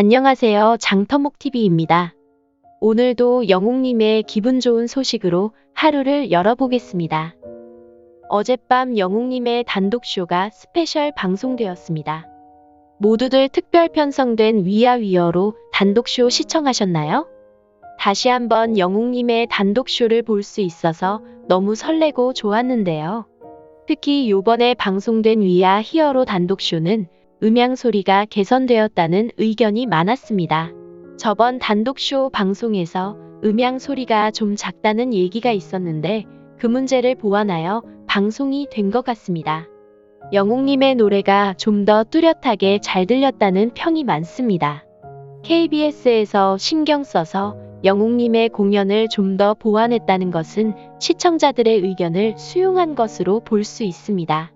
안녕하세요. 장터목TV입니다. 오늘도 영웅님의 기분 좋은 소식으로 하루를 열어보겠습니다. 어젯밤 영웅님의 단독쇼가 스페셜 방송되었습니다. 모두들 특별 편성된 위아위어로 단독쇼 시청하셨나요? 다시 한번 영웅님의 단독쇼를 볼 수 있어서 너무 설레고 좋았는데요. 특히 요번에 방송된 위아 히어로 단독쇼는 음향 소리가 개선되었다는 의견이 많았습니다. 저번 단독쇼 방송에서 음향 소리가 좀 작다는 얘기가 있었는데 그 문제를 보완하여 방송이 된 것 같습니다. 영웅님의 노래가 좀 더 뚜렷하게 잘 들렸다는 평이 많습니다. KBS에서 신경 써서 영웅님의 공연을 좀 더 보완했다는 것은 시청자들의 의견을 수용한 것으로 볼 수 있습니다.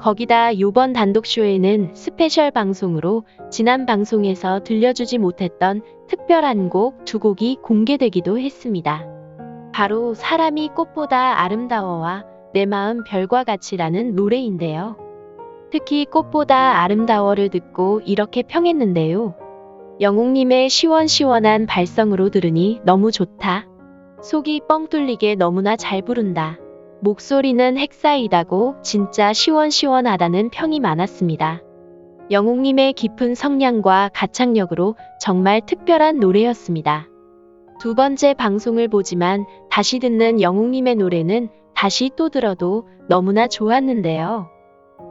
거기다 요번 단독쇼에는 스페셜 방송으로 지난 방송에서 들려주지 못했던 특별한 곡 두 곡이 공개되기도 했습니다. 바로 사람이 꽃보다 아름다워와 내 마음 별과 같이라는 노래인데요. 특히 꽃보다 아름다워를 듣고 이렇게 평했는데요. 영웅님의 시원시원한 발성으로 들으니 너무 좋다. 속이 뻥 뚫리게 너무나 잘 부른다. 목소리는 핵사이다고 진짜 시원시원하다는 평이 많았습니다. 영웅님의 깊은 성량과 가창력으로 정말 특별한 노래였습니다. 두 번째 방송을 보지만 다시 듣는 영웅님의 노래는 다시 또 들어도 너무나 좋았는데요.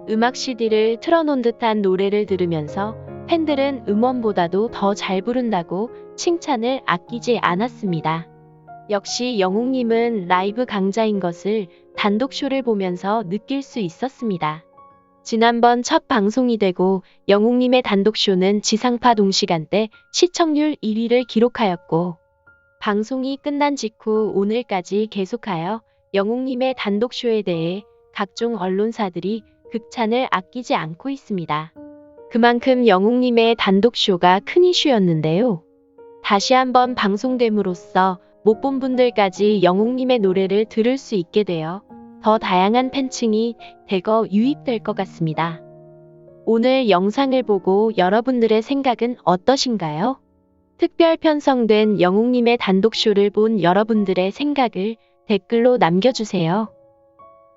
음악 CD를 틀어놓은 듯한 노래를 들으면서 팬들은 음원보다도 더 잘 부른다고 칭찬을 아끼지 않았습니다. 역시 영웅님은 라이브 강자인 것을 단독쇼를 보면서 느낄 수 있었습니다. 지난번 첫 방송이 되고 영웅님의 단독쇼는 지상파 동시간대 시청률 1위를 기록하였고 방송이 끝난 직후 오늘까지 계속하여 영웅님의 단독쇼에 대해 각종 언론사들이 극찬을 아끼지 않고 있습니다. 그만큼 영웅님의 단독쇼가 큰 이슈였는데요. 다시 한번 방송됨으로써 못 본 분들까지 영웅님의 노래를 들을 수 있게 되어 더 다양한 팬층이 대거 유입될 것 같습니다. 오늘 영상을 보고 여러분들의 생각은 어떠신가요? 특별 편성된 영웅님의 단독쇼를 본 여러분들의 생각을 댓글로 남겨주세요.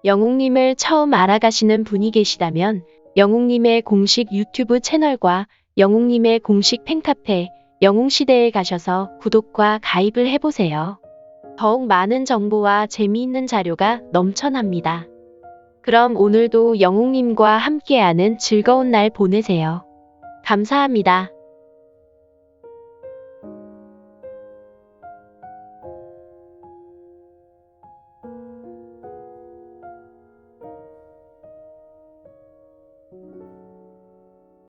영웅님을 처음 알아가시는 분이 계시다면 영웅님의 공식 유튜브 채널과 영웅님의 공식 팬카페 영웅시대에 가셔서 구독과 가입을 해보세요. 더욱 많은 정보와 재미있는 자료가 넘쳐납니다. 그럼 오늘도 영웅님과 함께하는 즐거운 날 보내세요. 감사합니다.